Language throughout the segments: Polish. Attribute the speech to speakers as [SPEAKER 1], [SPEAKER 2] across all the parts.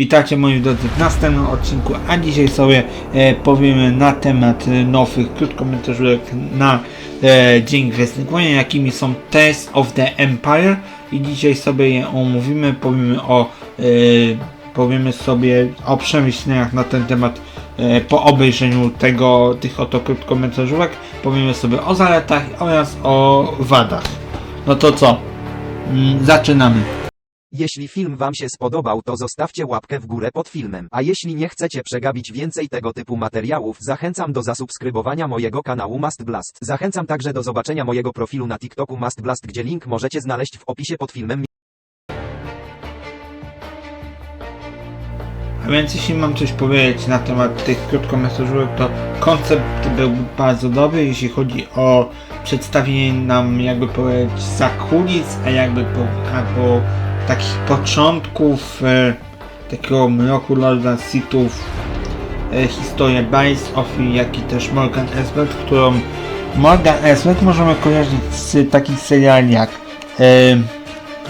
[SPEAKER 1] Witajcie moi drodzy w następnym odcinku, a dzisiaj sobie e, powiemy na temat e, nowych krótkometrażówek na e, Dzień Gwiezdnych jakimi są Tales of the Empire i dzisiaj sobie je omówimy, powiemy o e, powiemy sobie o przemyśleniach na ten temat e, po obejrzeniu tego, tych oto krótkometrażówek, powiemy sobie o zaletach oraz o wadach. No to co? Mm, zaczynamy.
[SPEAKER 2] Jeśli film Wam się spodobał, to zostawcie łapkę w górę pod filmem. A jeśli nie chcecie przegapić więcej tego typu materiałów, zachęcam do zasubskrybowania mojego kanału Must Blast. Zachęcam także do zobaczenia mojego profilu na TikToku Must Blast, gdzie link możecie znaleźć w opisie pod filmem.
[SPEAKER 1] A więc jeśli mam coś powiedzieć na temat tych krótkometrażówek, to koncept był bardzo dobry, jeśli chodzi o przedstawienie nam, jakby powiedzieć, za kulis, a jakby po, albo takich początków e, takiego mroku Lorda Sithów, e, historię Bice of, jak i też Morgan Elsbeth, którą Morgan Elsbeth możemy kojarzyć z takich seriali jak e,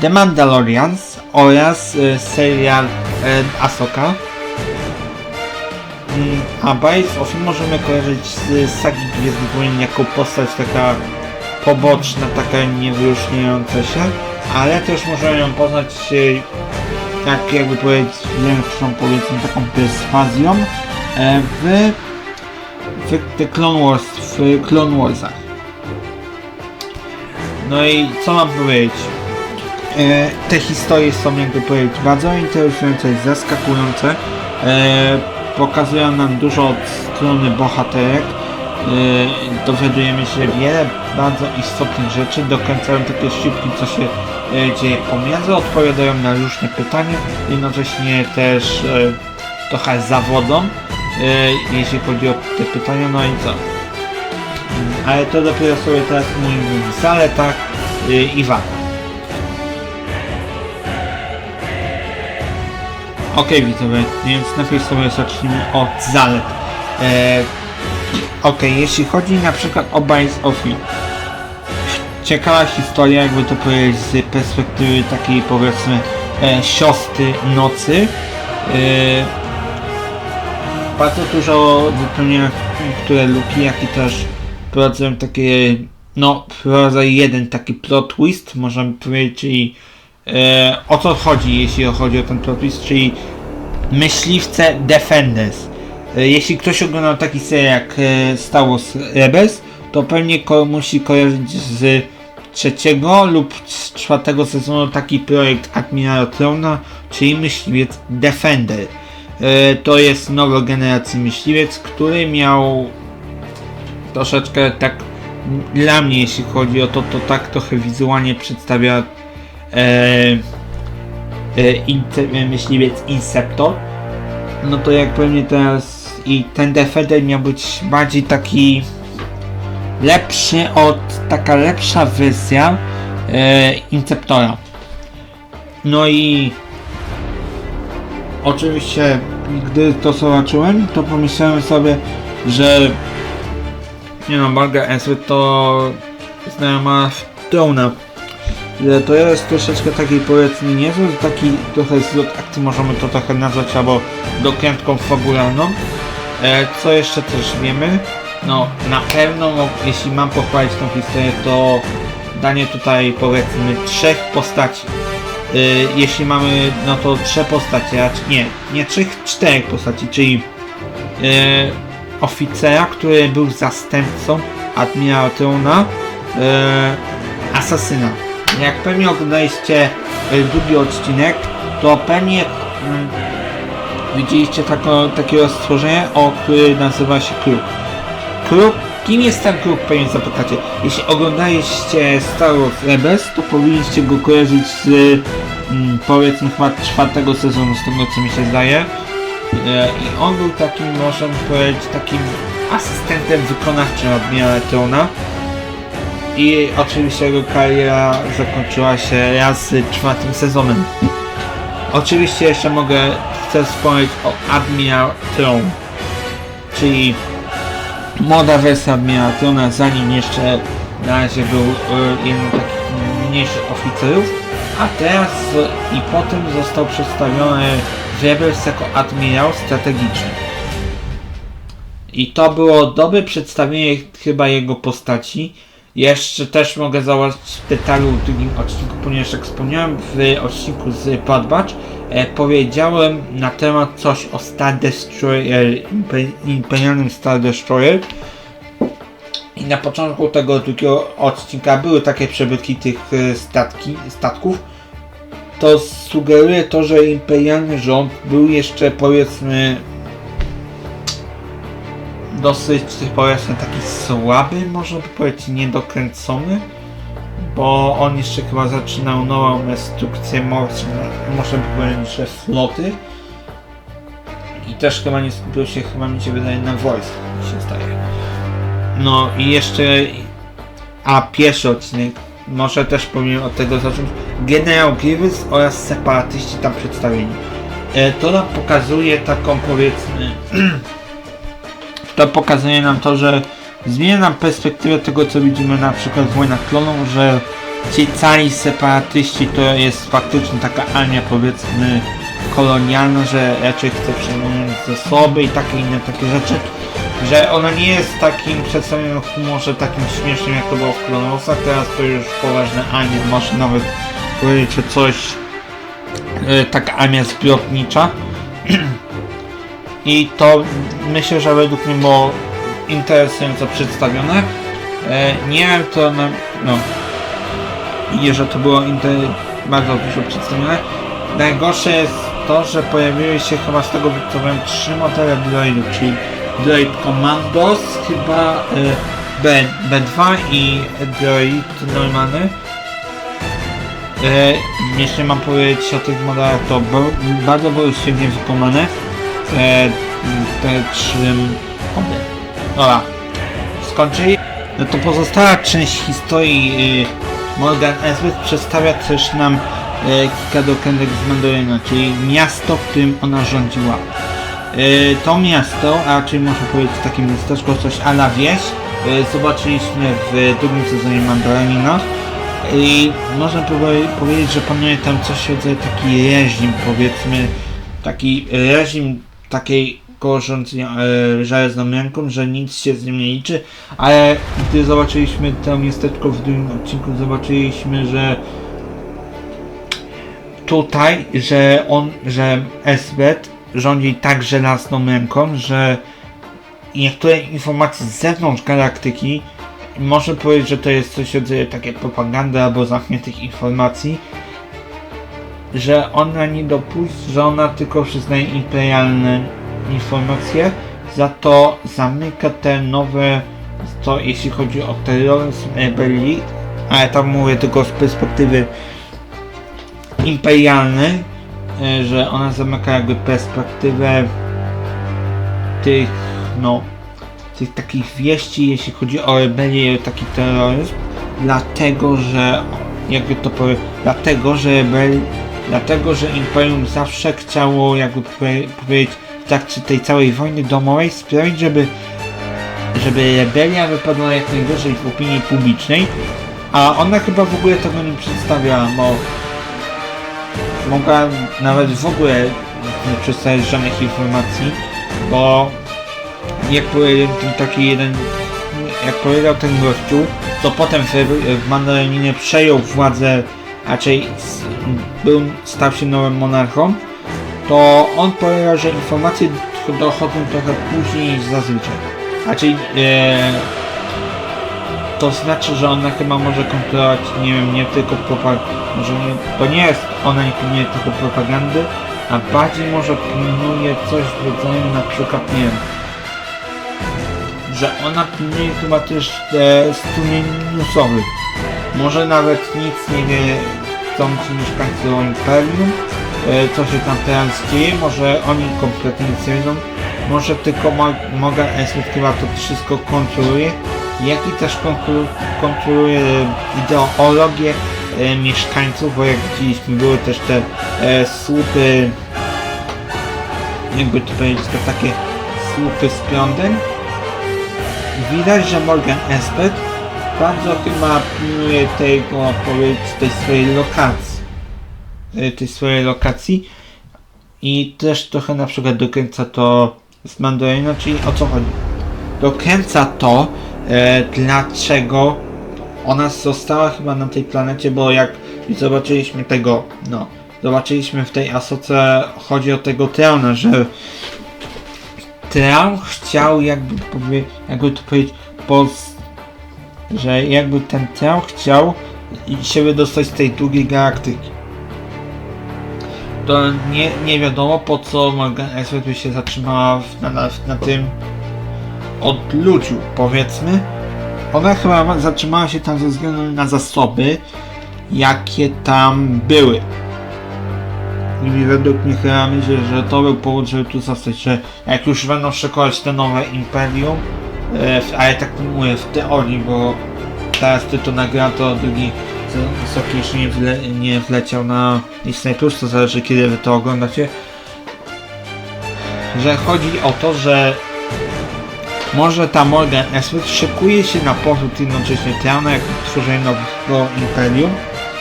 [SPEAKER 1] The Mandalorians oraz e, serial e, Ahsoka. Mm, A Bice of możemy kojarzyć z sagi Gwiezdnych Wojen jako postać taka poboczna, taka niewyróżniająca się, ale też możemy ją poznać e, tak jakby powiedzieć większą powiedzmy taką perswazją e, w, w The Clone Wars, w Clone Warsach. No i co mam powiedzieć? E, te historie są jakby powiedzieć bardzo interesujące zaskakujące. E, pokazują nam dużo od strony bohaterek. E, dowiadujemy się wiele bardzo istotnych rzeczy, dokręcają takie szybki, co się dzieje pomiędzy, odpowiadają na różne pytania, jednocześnie też e, trochę zawodą, e, jeśli chodzi o te pytania, no i co? Mm, Ale to dopiero sobie teraz mówimy w zaletach e, i wadach. Okej widzowie, więc najpierw sobie zacznijmy od zalet. E, Okej, jeśli chodzi na przykład o Bice of. Ciekawa historia, jakby to powiedzieć, z perspektywy takiej powiedzmy e, siostry nocy. E, bardzo dużo wypełnia które luki, jak i też prowadzą takie, no, wprowadza jeden taki plot twist, możemy powiedzieć, czyli e, o co chodzi, jeśli chodzi o ten plot twist, czyli myśliwce Defenders. E, Jeśli ktoś oglądał taki serial jak e, Star Wars Rebels, to pewnie ko musi kojarzyć z trzeciego lub czwartego sezonu taki projekt Admirała Trona, czyli myśliwiec Defender. E, To jest nowej generacji myśliwiec, który miał troszeczkę tak dla mnie jeśli chodzi o to, to tak trochę wizualnie przedstawia e, e, inter, myśliwiec Inceptor no to jak pewnie teraz i ten Defender miał być bardziej taki lepszy od, taka lepsza wersja e, Inceptora. No i oczywiście gdy to zobaczyłem, to pomyślałem sobie, że nie no, Marga Eswet to znajoma Trona. Że to jest troszeczkę taki powiedzmy niezły, taki trochę zlot akcji możemy to trochę nazwać albo dokrętką fabularną. E, co jeszcze też wiemy? No na pewno no, jeśli mam pochwalić tą historię to danie tutaj powiedzmy trzech postaci. E, jeśli mamy no to trzech postaci, a nie, nie trzech, czterech postaci, czyli e, oficera, który był zastępcą admirała Trona, e, asasyna. Jak pewnie oglądaliście drugi odcinek, to pewnie mm, widzieliście tako, takiego stworzenia, o który nazywa się Kruk. Kruk? Kim jest ten Kruk, pewnie zapytacie. Jeśli oglądaliście Star Wars Rebels, to powinniście go kojarzyć z mm, powiedzmy chyba czwartego sezonu, z tego co mi się zdaje. E, I on był takim, można powiedzieć, takim asystentem wykonawczym admirała Trona. I oczywiście jego kariera zakończyła się raz czwartym sezonem. Oczywiście jeszcze mogę, chcę wspomnieć o Admiral Throne, czyli młoda wersja Admirała Throna, zanim jeszcze na razie był e, jednym z takich mniejszych oficerów, a teraz e, i potem został przedstawiony Rebels jako admirał strategiczny. I to było dobre przedstawienie chyba jego postaci. Jeszcze też mogę zauważyć detalu w drugim odcinku, ponieważ jak wspomniałem w odcinku z Bad Batch, e, powiedziałem na temat coś o Star Destroyer, impe- imperialnym Star Destroyer. I na początku tego drugiego odcinka były takie przebytki tych e, statki, statków. To sugeruje to, że imperialny rząd był jeszcze powiedzmy dosyć powiedzmy taki słaby, można by powiedzieć niedokręcony, bo on jeszcze chyba zaczynał nową instrukcję mocy, można by powiedzieć, że floty i też chyba nie skupił się, chyba mi się wydaje, na wojsku, mi się zdaje. No i jeszcze, a pierwszy odcinek, może też powinien od tego zacząć, generał Grievous oraz separatyści tam przedstawieni. E, To nam pokazuje taką powiedzmy to pokazuje nam to, że zmienia nam perspektywę tego, co widzimy na przykład w Wojnach Klonów, że ci cali separatyści to jest faktycznie taka armia powiedzmy kolonialna, że raczej chce przejmować zasoby i takie inne takie rzeczy, że ona nie jest takim przedstawionym humorze takim śmiesznym jak to było w Klonosach, teraz to już poważne armie, może nawet powiedzieć, coś e, taka armia zbiornicza i to myślę, że według mnie było interesująco przedstawione. E, nie wiem to na, no i że to było bardzo dużo przedstawione. Najgorsze jest to, że pojawiły się chyba z tego co wiem trzy modele droidów, czyli droid Commandos, chyba e, B, B2 i droid normalny. E, jeśli mam powiedzieć o tych modelach, to bardzo były świetnie wykonane te, te trzy oby. Dobra, skończyli. No to pozostała część historii y, Morgan Elsbeth przedstawia też nam y, kilka dokrętek z Mandaloriana, czyli miasto, którym ona rządziła. Y, to miasto, a raczej można powiedzieć takie miasteczko, coś a la wieś, y, zobaczyliśmy w drugim sezonie Mandaloriana. I można powie- powiedzieć, że panuje tam coś w rodzaju taki reżim, powiedzmy, taki reżim takiego rządzenia e, żelazną ręką, że nic się z nim nie liczy, ale gdy zobaczyliśmy to miasteczko w drugim odcinku, zobaczyliśmy, że tutaj, że on, że Esbet rządzi tak żelazną ręką, że niektóre informacje z zewnątrz galaktyki można powiedzieć, że to jest coś rodzaju takie propagandy albo zamkniętych informacji, że ona nie dopuści, że ona tylko przyznaje imperialne informacje, za to zamyka te nowe, to jeśli chodzi o terroryzm rebelii, ale tam mówię tylko z perspektywy imperialnej, e, że ona zamyka jakby perspektywę tych, no, tych takich wieści, jeśli chodzi o rebelię i taki terroryzm, dlatego, że jakby to powiem, dlatego, że rebel, dlatego, że Imperium zawsze chciało, jakby powie- powiedzieć, w trakcie tej całej wojny domowej sprawić, żeby żeby rebelia wypadła jak najgorzej w opinii publicznej, a ona chyba w ogóle tego nie przedstawiała, bo mogła nawet w ogóle nie przedstawiać żadnych informacji, bo jak powiedział ten taki jeden, jak powiedział ten gościu, to potem w, w przejął władzę, raczej był, stał się nowym monarchą, to on powiedział, że informacje dochodzą trochę później niż zazwyczaj. Raczej e, to znaczy, że ona chyba może kontrolować, nie wiem, nie tylko propagandę, może nie, to nie jest, ona nie pilnuje tylko propagandy, a bardziej może pilnuje coś w rodzaju na przykład, nie wiem, że ona pilnuje chyba też e, strumień newsowych. Może nawet nic nie wie chcący mieszkańcy Imperium, co się tam teraz dzieje, może oni kompletnie nic nie wiedzą, może tylko Mo- Morgan Esmith chyba to wszystko kontroluje, jak i też kontrolu- kontroluje ideologię e, mieszkańców, bo jak widzieliśmy były też te e, słupy, jakby to powiedzieć, to takie słupy z prądem. Widać, że Morgan Espet bardzo chyba pilnuje tego, powiedz, tej swojej lokacji. E, tej swojej lokacji. I też trochę na przykład dokręca to z Mandaloriana, czyli o co chodzi? Dokręca to, e, dlaczego ona została chyba na tej planecie, bo jak zobaczyliśmy tego, no, zobaczyliśmy w tej asoce, chodzi o tego Trauna, że Traun chciał jakby jakby to powiedzieć, poz, że jakby ten Traun chciał się wydostać z tej drugiej galaktyki. To nie, nie wiadomo po co Morgan Elsbeth by się zatrzymała na, na, na tym odludziu, powiedzmy. Ona chyba ma- zatrzymała się tam ze względu na zasoby, jakie tam były. I według mnie chyba myślę, że to był powód, żeby tu zostać, że jak już będą szykować te nowe Imperium, ale tak mówię w teorii, bo teraz ty to nagra, to drugi wysoki jeszcze nie, wle, nie wleciał na Disney Plus, to zależy kiedy wy to oglądacie. Że chodzi o to, że może ta Morgan Esmith szykuje się na powrót jednocześnie Trauna jak tworzenie nowego Imperium,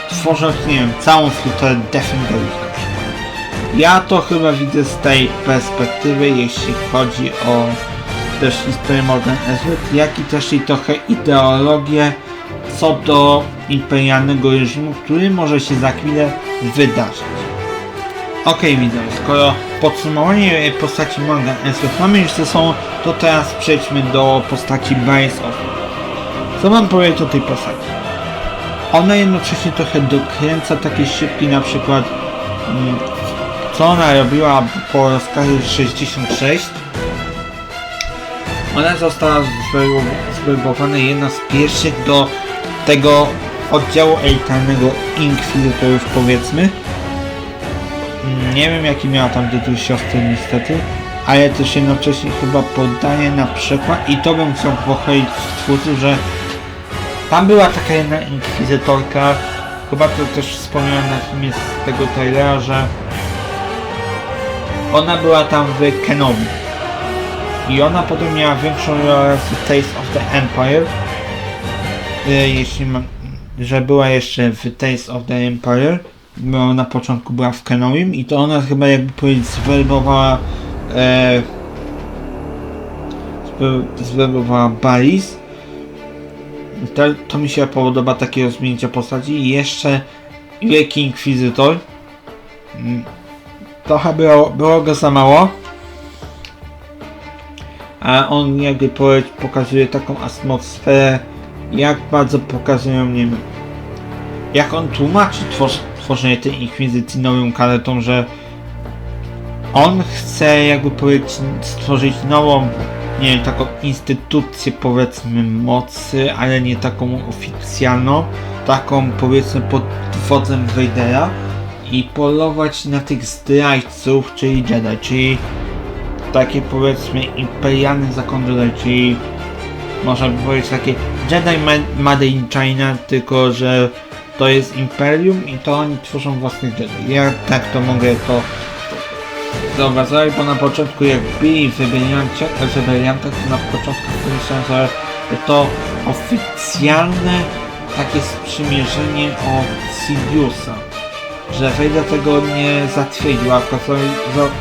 [SPEAKER 1] tworząc, nie wiem, całą flotę Defenderów na przykład. Ja to chyba widzę z tej perspektywy, jeśli chodzi o też historię Morgan Esmith, jak i też i trochę ideologię co do imperialnego reżimu, który może się za chwilę wydarzyć. Okej widzowie, skoro podsumowanie postaci Morgan Elsbeth mamy już ze sobą, to teraz przejdźmy do postaci Bryce of. Co mam powiedzieć o tej postaci? Ona jednocześnie trochę dokręca takie szybki na przykład mm, co ona robiła po rozkazie 66 ona została zwerbo- zwerbowana jedna z pierwszych do tego oddziału elitarnego Inkwizytorów powiedzmy nie wiem jaki miała tam tytuł siostry niestety, ale też jednocześnie chyba poddaje na przykład i to bym chciał pochwalić twórców, że tam była taka jedna inkwizytorka, chyba to też wspomniałem na filmie z tego trailera, że ona była tam w Kenobi. I ona potem miała większą rolę w Taste of the Empire. Y, Jeśli ma, że była jeszcze w Taste of the Empire, bo na początku była w Kenowim i to ona chyba jakby powiedzieć zwerbowała e, zwe- zwerbowała Balis. To, to mi się podoba takie rozwinięcie postaci i jeszcze Wielki Inkwizytor. Mm, Trochę było, było go za mało. A on jakby pokazuje taką atmosferę, jak bardzo pokazują, nie wiem, jak on tłumaczy tworz, tworzenie tej inkwizycji nową karetą, że on chce jakby powiedzieć stworzyć nową, nie wiem, taką instytucję powiedzmy mocy, ale nie taką oficjalną, taką powiedzmy pod wodzem Vadera i polować na tych zdrajców, czyli Jedi, czyli takie powiedzmy imperialny zakon czyli można by powiedzieć takie Jedi ma- Made in China, tylko że to jest imperium i to oni tworzą własnych Jedi. Ja tak to mogę to zauważyć, bo na początku jak byli w rebeliantach, to na początku myślałem, że to oficjalne takie sprzymierzenie od Sidiousa że Vader tego nie zatwierdził, a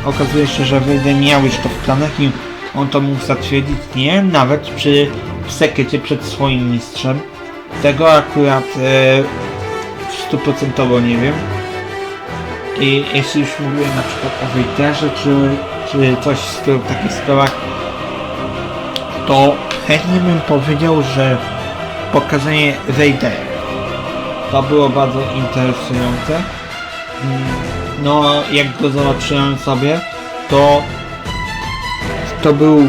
[SPEAKER 1] okazuje, się, że Vader miał już to w planach i on to mógł zatwierdzić, nie nawet przy w przed swoim mistrzem. Tego akurat e, stuprocentowo nie wiem. I jeśli już mówiłem na przykład o Vaderze, czy, czy coś w stylu takich sprawach, to chętnie bym powiedział, że pokazanie Vadera to było bardzo interesujące. No, jak go zobaczyłem sobie, to to był,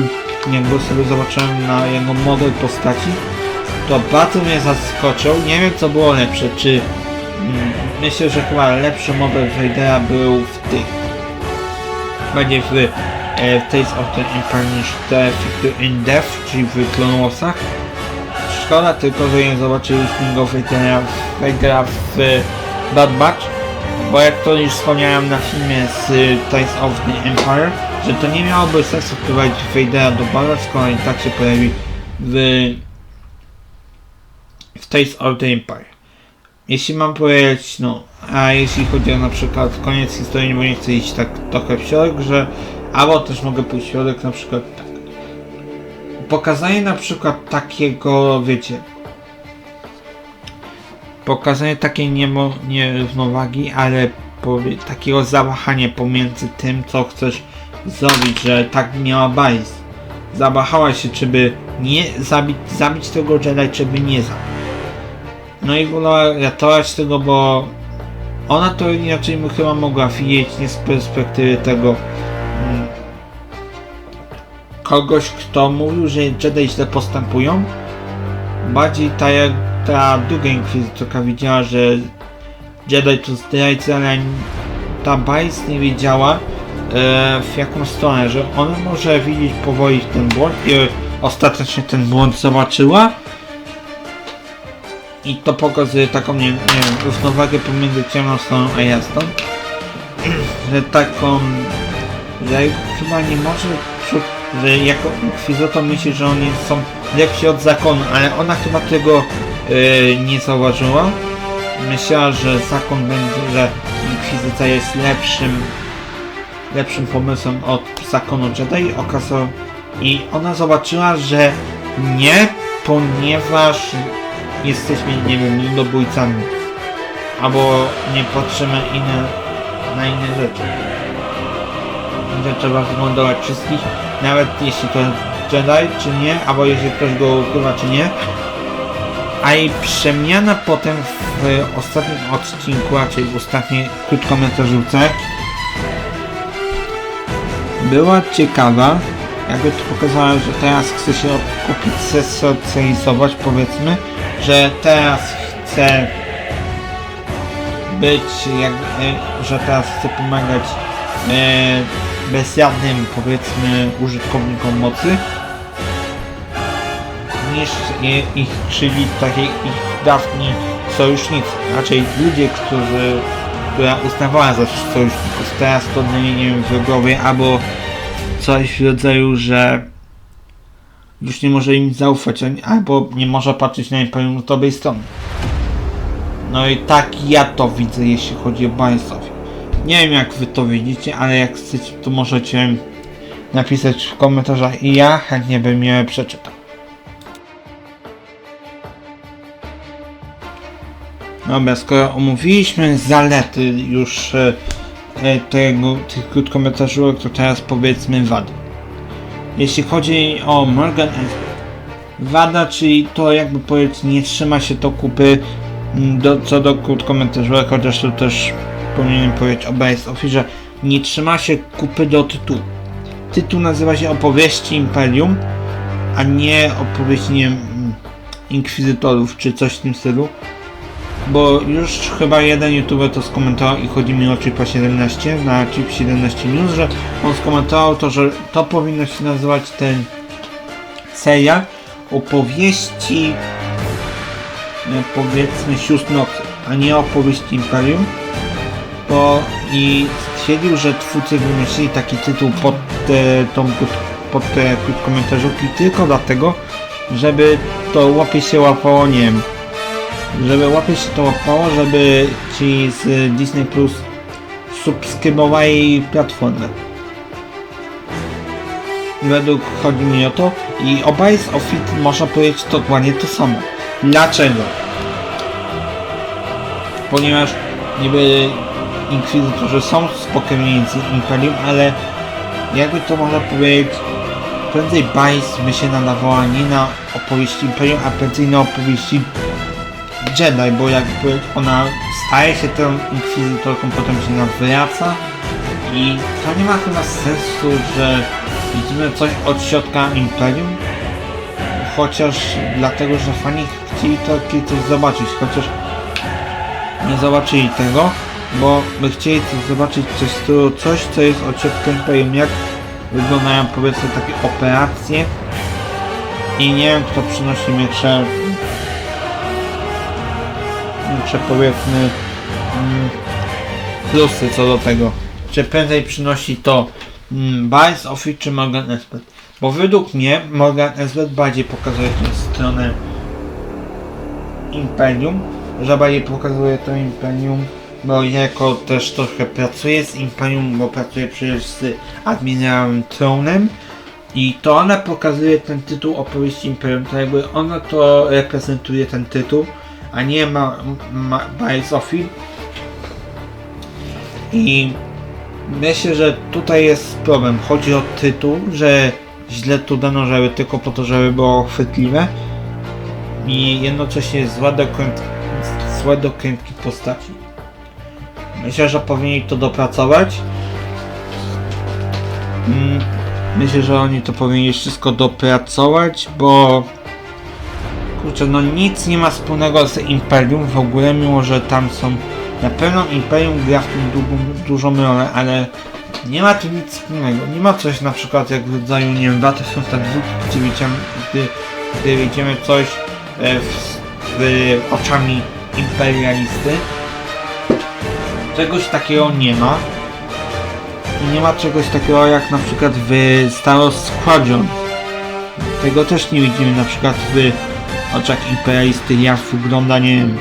[SPEAKER 1] jak go sobie zobaczyłem na jego model postaci, to bardzo mnie zaskoczył. Nie wiem co było lepsze, czy mm, myślę, że chyba lepszy model Vadera był w tych będzie w, e, w Tales of the Empire niż Victor in Death, czyli w Clone Warsach. Szkoda tylko, że nie zobaczyliśmy go Vadera, Vadera w Bad Batch, bo jak to już wspomniałem na filmie z y, Tales of the Empire, że to nie miałoby sensu wprowadzić Vadera do Batch, skoro i tak się pojawi w, w of the Empire. Jeśli mam powiedzieć, no, A jeśli chodzi o na przykład koniec historii, bo nie chcę iść tak trochę w środek, że albo też mogę pójść w środek na przykład tak. Pokazanie na przykład takiego, wiecie, pokazanie takiej nierównowagi, ale takiego zawahania pomiędzy tym, co chcesz zrobić, że tak miała bajs. Zawahała się, czy by nie zabić, zabić tego Jedi, czy by nie zabić. No i wolała ratować tego, bo ona to inaczej chyba mogła widzieć nie z perspektywy tego mm, kogoś, kto mówił, że Jedi źle postępują. Bardziej ta, jak ta druga inkwizytorka widziała, że Jedi to zdrajcy, ale ta Bajs nie wiedziała e, w jaką stronę, że ona może widzieć powoli ten błąd i ostatecznie ten błąd zobaczyła i to pokazuje taką, nie, nie wiem, równowagę pomiędzy ciemną stroną a jasną. że taką, że chyba nie może, że jako inkwizytor myśli, że oni są lepsi od zakonu, ale ona chyba tego nie zauważyła. Myślała, że zakon będzie, że inkwizycja jest lepszym lepszym pomysłem od zakonu Jedi okazało i ona zobaczyła, że nie, ponieważ jesteśmy, nie wiem, ludobójcami albo nie patrzymy inne, na inne rzeczy. Że trzeba wyglądać wszystkich, nawet jeśli to jest Jedi, czy nie, albo jeśli ktoś go ukrywa, czy nie. A i przemiana potem w ostatnim odcinku, raczej w ostatniej krótkometrażówce była ciekawa, jakby to pokazała, że teraz chce się kupić, zesocjalizować, powiedzmy, że teraz chce być, jak, że teraz chce pomagać e, bezjadnym, powiedzmy, użytkownikom mocy, niż ich, czyli takie ich dawni sojusznicy, raczej ludzie, którzy która uznawała za sojuszników. Teraz to wiem, wrogowie, albo coś w rodzaju, że już nie może im zaufać, albo nie może patrzeć na Imperium z dobrej strony. No i tak ja to widzę, jeśli chodzi o Bańsowi. Nie wiem jak wy to widzicie, ale jak chcecie, to możecie napisać w komentarzach i ja chętnie bym je przeczytał. Dobra, skoro omówiliśmy zalety już e, e, tego, tych krótkometrażówek, to teraz powiedzmy wady. Jeśli chodzi o Morgan. Wada, czyli to jakby powiedzieć, nie trzyma się to kupy mm, do, co do krótkometrażówek, chociaż to też powinienem powiedzieć o Base Office, nie trzyma się kupy do tytułu. Tytuł nazywa się Opowieści Imperium, a nie opowieści, nie mm, Inkwizytorów, czy coś w tym stylu bo już chyba jeden youtuber to skomentował i chodzi mi o Chipa 17 na Chip 17 News, że on skomentował to, że to powinno się nazywać ten serial opowieści e, powiedzmy sióstr nocy, a nie opowieści Imperium bo i stwierdził, że twórcy wymyślili taki tytuł pod te, tą, pod te krótkometrażówki tylko dlatego, żeby to łapie się łapało, nie wiem, żeby łapie się to łapało, żeby ci z Disney Plus subskrybowali platformę. Według chodzi mi o to i obaj z Office można powiedzieć dokładnie to samo. Dlaczego? Ponieważ niby inkwizytorzy są spokrewieńcy Imperium, ale jakby to można powiedzieć, prędzej Bajs by się nadawała nie na opowieści Imperium, a prędzej na opowieści Jedi, bo jakby ona staje się tą inkwizytorką, potem się nawraca i to nie ma chyba sensu, że widzimy coś od środka Imperium, chociaż dlatego, że fani chcieli takie coś zobaczyć, chociaż nie zobaczyli tego, bo by chcieli coś zobaczyć coś, coś co jest od środka Imperium, jak wyglądają powiedzmy takie operacje. I nie wiem kto przynosi miecze czy powiedzmy mm, plusy co do tego. Czy prędzej przynosi to mm, Biles Office czy Morgan Esbeth? Bo według mnie Morgan Esbeth bardziej pokazuje tę stronę Imperium, że bardziej pokazuje to Imperium bo jako też trochę pracuję z Imperium, bo pracuję przecież z admirałem Tronem i to ona pokazuje ten tytuł opowieści Imperium, to jakby ona to reprezentuje ten tytuł, a nie ma, ma It. I myślę, że tutaj jest problem. Chodzi o tytuł, że źle tu dano, żeby tylko po to, żeby było chwytliwe i jednocześnie złe dokrętki, dokrętki postaci. Myślę, że powinni to dopracować. Mm, Myślę, że oni to powinni wszystko dopracować, bo kurczę, no nic nie ma wspólnego z Imperium w ogóle, mimo że tam są na pewno Imperium gra w tym długą, dużą rolę, ale nie ma tu nic wspólnego. Nie ma coś na przykład jak w rodzaju, nie wiem, Battlefield 2, gdzie widzimy, gdy, gdy widzimy coś e, w, w oczami imperialisty. Czegoś takiego nie ma. I nie ma czegoś takiego jak na przykład w Star Wars Squadron. Tego też nie widzimy na przykład w oczach imperialisty, jak wygląda, nie wiem,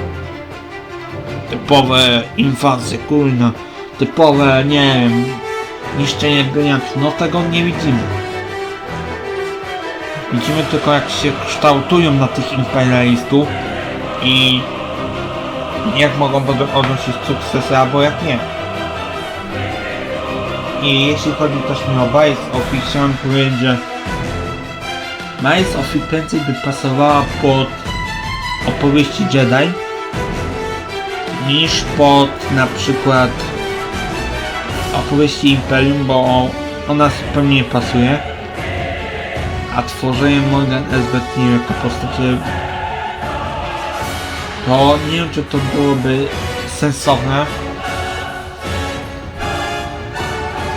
[SPEAKER 1] typowe inwazje, kurna, typowe, nie wiem, niszczenie brylantów, no tego nie widzimy. Widzimy tylko jak się kształtują na tych imperialistów i jak mogą odnosić sukcesy, albo jak nie. I jeśli chodzi też mi o Bias of It, Bias of by pasowała pod opowieści Jedi niż pod na przykład opowieści Imperium, bo ona zupełnie nie pasuje. A tworzenie Morgan Elsbeth nie jako postaci to nie wiem czy to byłoby sensowne.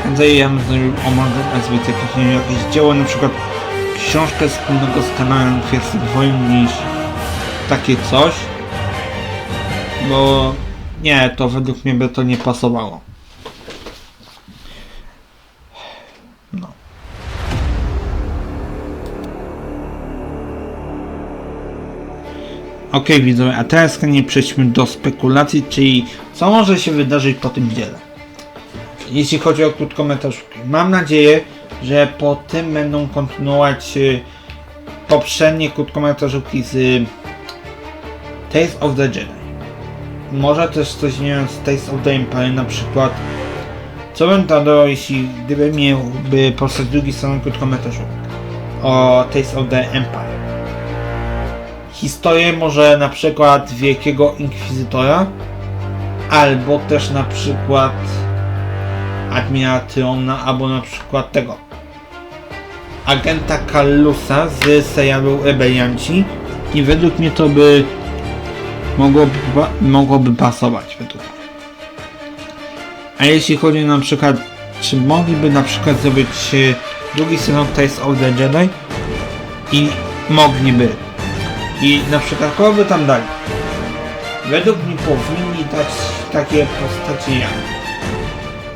[SPEAKER 1] Prędzej ja bym zrobił o Morgan Elsbeth jakieś, jakieś dzieło, na przykład książkę wspólnego z kanałem Kwestii Wojen niż takie coś. Bo nie, to według mnie by to nie pasowało. No. Ok, widzowie, a teraz nie przejdźmy do spekulacji, czyli co może się wydarzyć po tym dziele. Jeśli chodzi o krótkometrażówki. Mam nadzieję, że po tym będą kontynuować y, poprzednie krótkometrażówki z y, Tales of the Jedi. Może też coś nie wiem z Tales of the Empire, na przykład co bym dodał, jeśli gdyby miałby powstać drugi sezon krótkometrażówek o Tales of the Empire. Historię może na przykład Wielkiego Inkwizytora, albo też na przykład Admirała Tyona, albo na przykład tego agenta Kallusa z serialu Rebelianci i według mnie to by mogłoby, mogłoby pasować według mnie. A jeśli chodzi na przykład, czy mogliby na przykład zrobić e, drugi sezon Tales of the Jedi i mogliby. I na przykład kogo by tam dali? Według mnie powinni dać takie postacie jak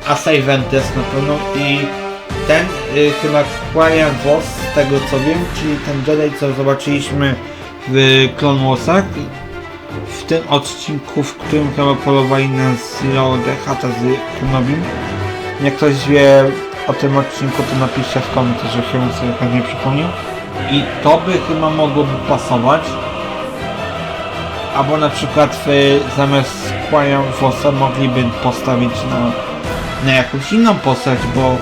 [SPEAKER 1] Asai Ventress na pewno i ten y, chyba Quarian Voss z tego co wiem, czyli ten Jedi co zobaczyliśmy w Clone Warsach w tym odcinku, w którym chyba polowali na Zero the Hata z Kenobim. Jak ktoś wie o tym odcinku, to napiszcie w komentarzu, się sobie pewnie przypomniał. I to by chyba mogłoby pasować. Albo na przykład w, zamiast Quarian Vossa mogliby postawić na, na jakąś inną postać, bo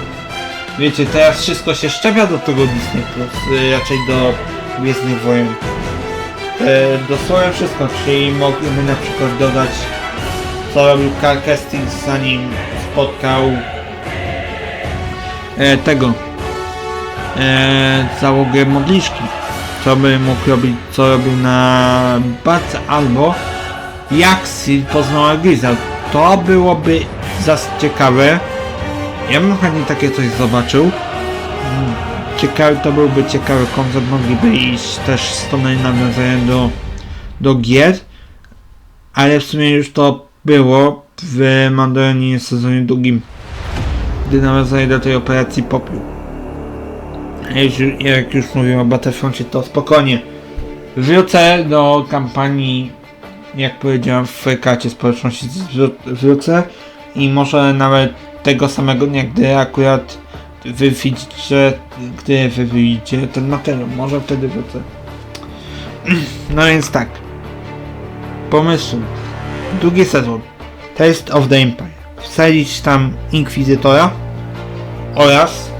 [SPEAKER 1] wiecie, teraz wszystko się szczepia do tego Disney Plus, y, raczej do Gwiezdnych Wojen. E, dosłownie wszystko, czyli mogliby na przykład dodać co robił Carl Kesting zanim spotkał e, tego e, załogę modliszki. Co by mógł robić, co robił na Bace albo jak Sil poznała Griza. To byłoby zas ciekawe. Ja bym chętnie takie coś zobaczył. Mm, Ciekawy, to byłby ciekawy koncept, mogliby iść też w stronę nawiązania do, do gier, ale w sumie już to było w Mandalorianie sezonie drugim, gdy nawiązali do tej operacji Popiół. Jak już mówiłem o Battlefroncie, to spokojnie. Wrócę do kampanii jak powiedziałem, w karcie społeczności wrócę i może nawet tego samego dnia, gdy akurat wy widzicie, gdy wy widzicie ten materiał, może wtedy wrócę. No więc tak. Pomysł. Drugi sezon. Taste of the Empire. Wsadzić tam Inkwizytora oraz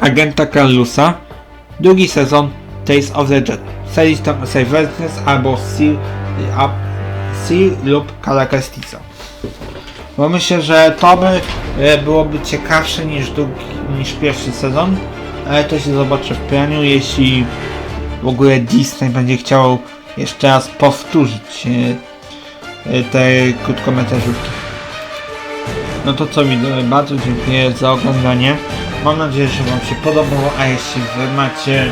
[SPEAKER 1] agenta Carlusa. Drugi sezon Taste of the Jedi. Wsadzić tam Severus albo Seal, lub Calacastisa. Bo myślę, że to by e, byłoby ciekawsze niż, drugi, niż pierwszy sezon, ale to się zobaczy w planiu, jeśli w ogóle Disney będzie chciał jeszcze raz powtórzyć e, e, te krótkometrażówki. No to co widzowie, bardzo dziękuję za oglądanie. Mam nadzieję, że Wam się podobało, a jeśli Wy macie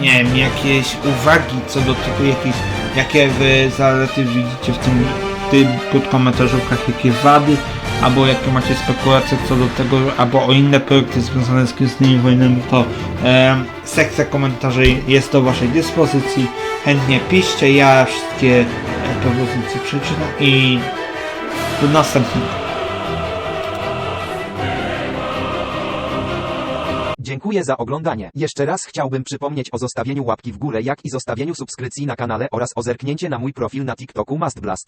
[SPEAKER 1] nie wiem, jakieś uwagi co do tego, jakieś, jakie Wy zalety widzicie w tym, tym krótkometrażówkach, jakie wady, albo jakie macie spekulacje co do tego, albo o inne projekty związane z Gwiezdnymi Wojnami, to em, sekcja komentarzy jest do Waszej dyspozycji. Chętnie piszcie, ja wszystkie e, propozycje przeczytam i do następnego.
[SPEAKER 2] Dziękuję za oglądanie. Jeszcze raz chciałbym przypomnieć o zostawieniu łapki w górę, jak i zostawieniu subskrypcji na kanale oraz o zerknięcie na mój profil na TikToku Must Blast.